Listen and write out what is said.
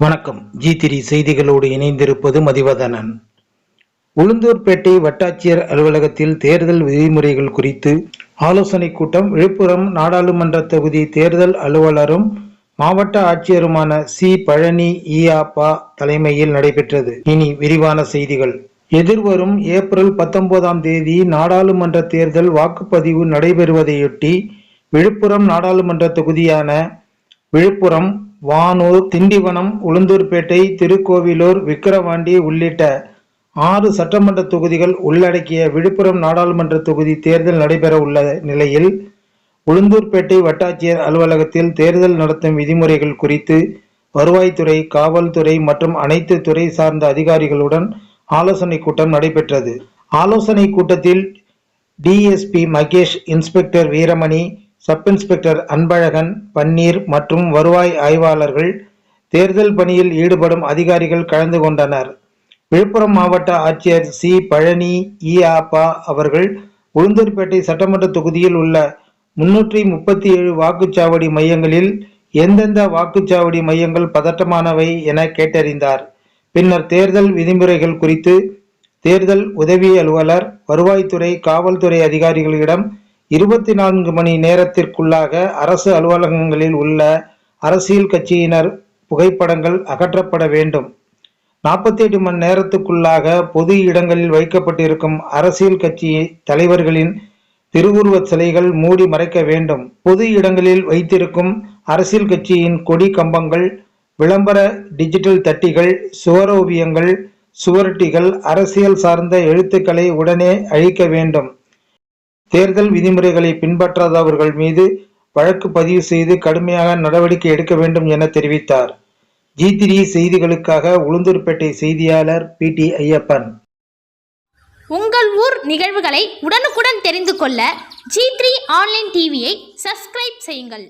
வணக்கம். ஜி திரி செய்திகளோடு இணைந்திருப்பது மதிவதனன். உளுந்தூர்பேட்டை வட்டாட்சியர் அலுவலகத்தில் தேர்தல் விதிமுறைகள் குறித்து ஆலோசனைக் கூட்டம் விழுப்புரம் நாடாளுமன்ற தொகுதி தேர்தல் அலுவலரும் மாவட்ட ஆட்சியருமான சி பழனி இயாப்பா தலைமையில் நடைபெற்றது. இனி விரிவான செய்திகள். எதிர்வரும் ஏப்ரல் பத்தொன்பதாம் தேதி நாடாளுமன்ற தேர்தல் வாக்குப்பதிவு நடைபெறுவதையொட்டி விழுப்புரம் நாடாளுமன்ற தொகுதியான விழுப்புரம் வானூர் திண்டிவனம் உளுந்தூர்பேட்டை திருக்கோவிலூர் விக்கிரவாண்டி உள்ளிட்ட ஆறு சட்டமன்ற தொகுதிகள் உள்ளடக்கிய விழுப்புரம் நாடாளுமன்ற தொகுதி தேர்தல் நடைபெற உள்ள நிலையில் உளுந்தூர்பேட்டை வட்டாட்சியர் அலுவலகத்தில் தேர்தல் நடத்தும் விதிமுறைகள் குறித்து வருவாய்த்துறை காவல்துறை மற்றும் அனைத்து துறை சார்ந்த அதிகாரிகளுடன் ஆலோசனை கூட்டம் நடைபெற்றது. ஆலோசனை கூட்டத்தில் DSP Mahesh inspector Veeramani sub inspector Anbazhagan Panneer மற்றும் வருவாய் ஆய்வாளர்கள் தேர்தல் பணியில் ஈடுபடும் அதிகாரிகள் கலந்து கொண்டனர். விழுப்புரம் மாவட்ட ஆட்சியர் சி. பழனி ஈஆப்பா அவர்கள் உளுந்தூர்பேட்டை சட்டமன்ற தொகுதியில் உள்ள முன்னூற்றி முப்பத்தி ஏழு வாக்குச்சாவடி மையங்களில் எந்தெந்த வாக்குச்சாவடி மையங்கள் பதட்டமானவை என கேட்டறிந்தார். பின்னர் தேர்தல் விதிமுறைகள் குறித்து தேர்தல் உதவி அலுவலர் வருவாய்த்துறை காவல்துறை அதிகாரிகளிடம் இருபத்தி நான்கு மணி நேரத்திற்குள்ளாக அரசு அலுவலகங்களில் உள்ள அரசியல் கட்சியினர் புகைப்படங்கள் அகற்றப்பட வேண்டும். நாற்பத்தி எட்டு மணி நேரத்துக்குள்ளாக பொது இடங்களில் வைக்கப்பட்டிருக்கும் அரசியல் கட்சி தலைவர்களின் திருவுருவச் சிலைகள் மூடி மறைக்க வேண்டும். பொது இடங்களில் வைத்திருக்கும் அரசியல் கட்சியின் கொடி கம்பங்கள் விளம்பர டிஜிட்டல் தட்டிகள் சுவரோவியங்கள் சுவரொட்டிகள் அரசியல் சார்ந்த எழுத்துக்களை உடனே அழிக்க வேண்டும். தேர்தல் விதிமுறைகளை பின்பற்றாதவர்கள் மீது வழக்கு பதிவு செய்து கடுமையாக நடவடிக்கை எடுக்க வேண்டும் என தெரிவித்தார். ஜி த்ரீ செய்திகளுக்காக உளுந்தூர்பேட்டை செய்தியாளர் பி டி ஐயப்பன். உங்கள் ஊர் நிகழ்வுகளை உடனுக்குடன் தெரிந்து கொள்ள ஜி த்ரீ ஆன்லைன் டிவியை சப்ஸ்கிரைப் செய்யுங்கள்.